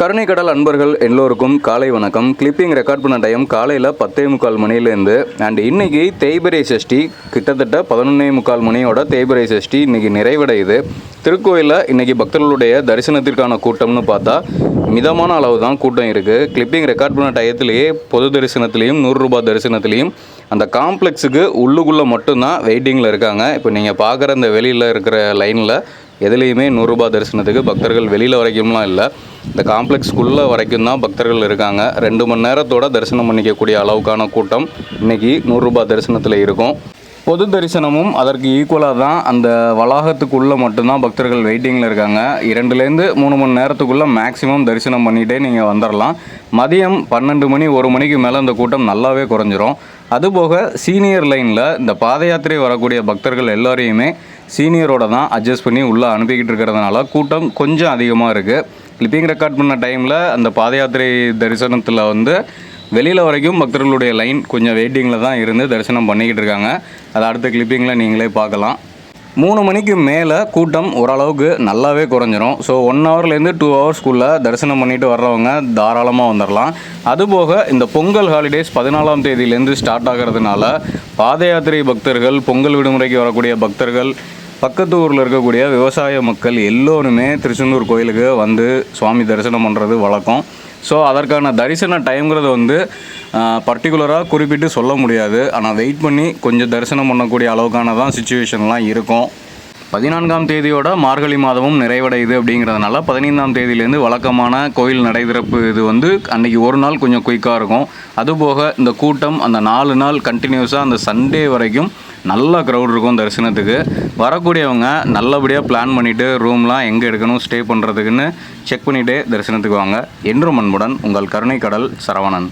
கருணை கடல் அன்பர்கள் எல்லோருக்கும் காலை வணக்கம். கிளிப்பிங் ரெக்கார்ட் பண்ண டைம் காலையில் பத்தே முக்கால் மணிலேருந்து அண்ட் இன்னைக்கு தேய்பிரை சஷ்டி கிட்டத்தட்ட பதினொன்னே முக்கால் மணியோட தேய்பிரை சஷ்டி இன்னைக்கு நிறைவடையுது. திருக்கோயிலில் இன்னைக்கு பக்தர்களுடைய தரிசனத்திற்கான கூட்டம்னு பார்த்தா மிதமான அளவு தான் கூட்டம் இருக்குது கிளிப்பிங் ரெக்கார்ட் பண்ண டயத்துலேயே பொது தரிசனத்துலேயும் நூறுரூபா தரிசனத்துலேயும் அந்த காம்ப்ளெக்ஸுக்கு உள்ளுக்குள்ளே மட்டும்தான் வெயிட்டிங்கில் இருக்காங்க. இப்போ நீங்கள் பார்க்குற இந்த வெளியில் இருக்கிற லைனில் எதுலேயுமே நூறுரூபா தரிசனத்துக்கு பக்தர்கள் வெளியில் வரைக்கும்லாம் இல்லை. இந்த காம்ப்ளெக்ஸ்க்குள்ளே வரைக்கும் தான் பக்தர்கள் இருக்காங்க. ரெண்டு மணி நேரத்தோட தரிசனம் பண்ணிக்கக்கூடிய அளவுக்கான கூட்டம் இன்னைக்கு நூறுரூபா தரிசனத்தில் இருக்கும். பொது தரிசனமும் அதற்கு ஈக்குவலாக தான். அந்த வளாகத்துக்குள்ளே மட்டும்தான் பக்தர்கள் வெயிட்டிங்கில் இருக்காங்க. இரண்டுலேருந்து மூணு மணி நேரத்துக்குள்ளே மேக்ஸிமம் தரிசனம் பண்ணிகிட்டே நீங்கள் வந்துடலாம் மதியம் பன்னெண்டு மணி ஒரு மணிக்கு மேலே அந்த கூட்டம் நல்லாவே குறைஞ்சிரும். அதுபோக சீனியர் லைனில் இந்த பாத யாத்திரை வரக்கூடிய பக்தர்கள் எல்லோரையுமே சீனியரோட தான் அட்ஜஸ்ட் பண்ணி உள்ளே அனுப்பிக்கிட்டு இருக்கிறதுனால கூட்டம் கொஞ்சம் அதிகமாக இருக்குது கிளிப்பிங் ரெக்கார்ட் பண்ண டைமில் அந்த பாத யாத்திரை தரிசனத்தில் வந்து வெளியில் வரைக்கும் பக்தர்களுடைய லைன் கொஞ்சம் வெயிட்டிங்கில் தான் இருந்து தரிசனம் பண்ணிக்கிட்டு இருக்காங்க. அதை அடுத்த கிளிப்பிங்கில் நீங்களே பார்க்கலாம். மூணு மணிக்கு மேலே கூட்டம் ஓரளவுக்கு நல்லாவே குறைஞ்சிரும். ஸோ ஒன் ஹவர்லேருந்து டூ ஹவர்ஸ்க்குள்ளே தரிசனம் பண்ணிட்டு வர்றவங்க தாராளமாக வந்துடலாம் அதுபோக இந்த பொங்கல் ஹாலிடேஸ் பதினாலாம் தேதியிலேருந்து ஸ்டார்ட் ஆகிறதுனால பாத யாத்திரை பக்தர்கள் பொங்கல் விடுமுறைக்கு வரக்கூடிய பக்தர்கள் பக்கத்து ஊரில் இருக்கக்கூடிய விவசாய மக்கள் எல்லோருமே திருச்செந்தூர் கோயிலுக்கு வந்து சுவாமி தரிசனம் பண்ணுறது வழக்கம். ஸோ அதற்கான தரிசன டைம்ங்கிறது வந்து பர்டிகுலராக குறிப்பிட்டு சொல்ல முடியாது. ஆனால் வெயிட் பண்ணி கொஞ்சம் தரிசனம் பண்ணக்கூடிய அளவுக்கான தான் சுச்சுவேஷன்லாம் இருக்கும். பதினான்காம் தேதியோட மார்கழி மாதமும் நிறைவடையுது அப்படிங்கிறதுனால பதினைந்தாம் தேதியிலேருந்து வழக்கமான கோயில் நடை திறப்பு இது வந்து அன்றைக்கி ஒரு நாள் கொஞ்சம் குயிக்காக இருக்கும். அதுபோக இந்த கூட்டம் அந்த நாலு நாள் கண்டினியூஸாக அந்த சண்டே வரைக்கும் நல்ல க்ரௌட் இருக்கும் தரிசனத்துக்கு. வரக்கூடியவங்க நல்லபடியாக பிளான் பண்ணிவிட்டு ரூம்லாம் எங்கே எடுக்கணும் ஸ்டே பண்ணுறதுக்குன்னு செக் பண்ணிவிட்டு தரிசனத்துக்கு வாங்க. என்றும் அன்புடன் உங்கள் கருணை கடல் சரவணன்.